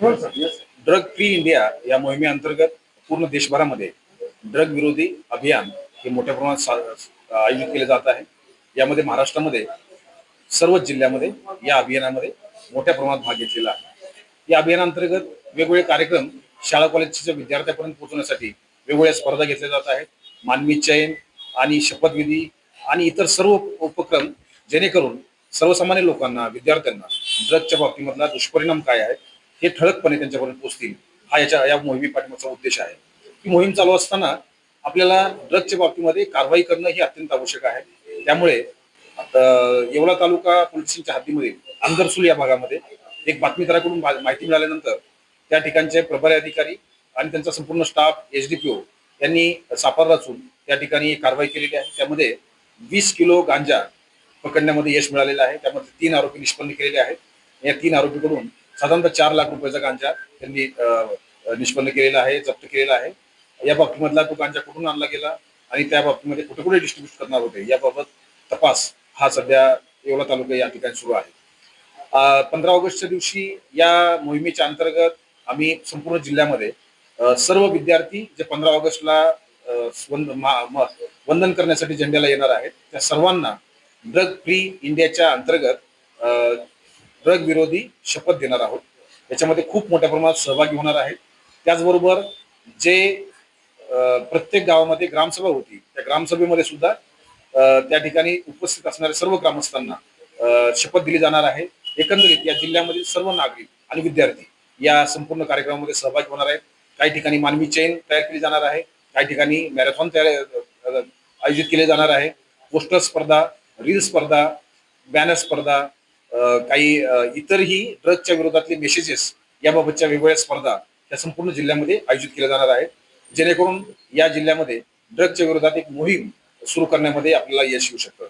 Drug free India या मोहिमेअंतर्गत पूर्ण देशभरामध्ये ड्रग विरोधी अभियान हे मोठ्या प्रमाणात आयोजित केले जात आहे. यामध्ये महाराष्ट्रामध्ये सर्वच जिल्ह्यामध्ये या अभियानामध्ये मोठ्या प्रमाणात भाग घेतलेला आहे. या अभियानांतर्गत वेगवेगळे कार्यक्रम शाळा कॉलेजच्या विद्यार्थ्यांपर्यंत पोहोचवण्यासाठी वेगवेगळ्या स्पर्धा घेतल्या जात आहेत. मानवी चयन आणि शपथविधी आणि इतर सर्व उपक्रम जेणेकरून सर्वसामान्य लोकांना विद्यार्थ्यांना ड्रगच्या बाबतीमधला दुष्परिणाम काय आहे हे ठळकपणे त्यांच्यापर्यंत पोहोचतील. हा याच्या या मोहिमे पाठिंबाचा उद्देश आहे. ही मोहीम चालू असताना आपल्याला ड्रगच्या बाबतीमध्ये कारवाई करणं ही अत्यंत आवश्यक आहे. त्यामुळे येवला तालुका पोलिसांच्या स्टेशनच्या हद्दीमध्ये अंदरसूल या भागामध्ये एक बातमीदाराकडून माहिती मिळाल्यानंतर त्या ठिकाणचे प्रभारी अधिकारी आणि त्यांचा संपूर्ण staff H D P O यांनी सापार रचून त्या ठिकाणी कारवाई केलेली आहे. त्यामध्ये वीस किलो गांजा पकडण्यामध्ये यश मिळालेलं आहे. त्यामध्ये तीन आरोपी निष्पन्न केलेले आहेत. या तीन आरोपीकडून साधारणतः चार लाख रुपयाचा गांजा त्यांनी निष्पन्न केलेला आहे जप्त केलेला आहे. या बाबतीमधला तो गांजा कुठून आणला गेला आणि त्या बाबतीमध्ये कुठे कुठे डिस्ट्रीब्यूट करणार होते याबाबत तपास हा सध्या येवला तालुका या ठिकाणी सुरू आहे. पंधरा ऑगस्टच्या दिवशी या मोहिमेच्या अंतर्गत आम्ही संपूर्ण जिल्ह्यामध्ये सर्व विद्यार्थी जे पंधरा ऑगस्टला वंद- मा- म- वंदन करण्यासाठी झेंड्याला येणार आहेत त्या सर्वांना ड्रग फ्री इंडियाच्या अंतर्गत ड्रग विरोधी शपथ देणार आहोत. याच्यामध्ये खूप मोठ्या प्रमाणात सहभागी होणार आहेत. त्याचबरोबर जे प्रत्येक गावामध्ये ग्रामसभा होती त्या ग्रामसभेमध्ये सुद्धा त्या ठिकाणी उपस्थित असणाऱ्या सर्व ग्रामस्थांना शपथ दिली जाणार आहे. एकंदरीत या जिल्ह्यामधील सर्व नागरिक आणि विद्यार्थी या संपूर्ण कार्यक्रमामध्ये सहभागी होणार आहेत. काही ठिकाणी मानवी चेन तयार केली जाणार आहे. काही ठिकाणी मॅरेथॉन तयार आयोजित केले जाणार आहे. पोस्टर स्पर्धा रील स्पर्धा बॅनर स्पर्धा काही इतरही ड्रगच्या विरोधातले मेसेजेस याबाबतच्या वेगवेगळ्या स्पर्धा या संपूर्ण जिल्ह्यामध्ये आयोजित केल्या जाणार आहेत. जेणेकरून या जिल्ह्यामध्ये ड्रगच्या विरोधात एक मोहीम सुरू करण्यामध्ये आपल्याला यश येऊ शकतं.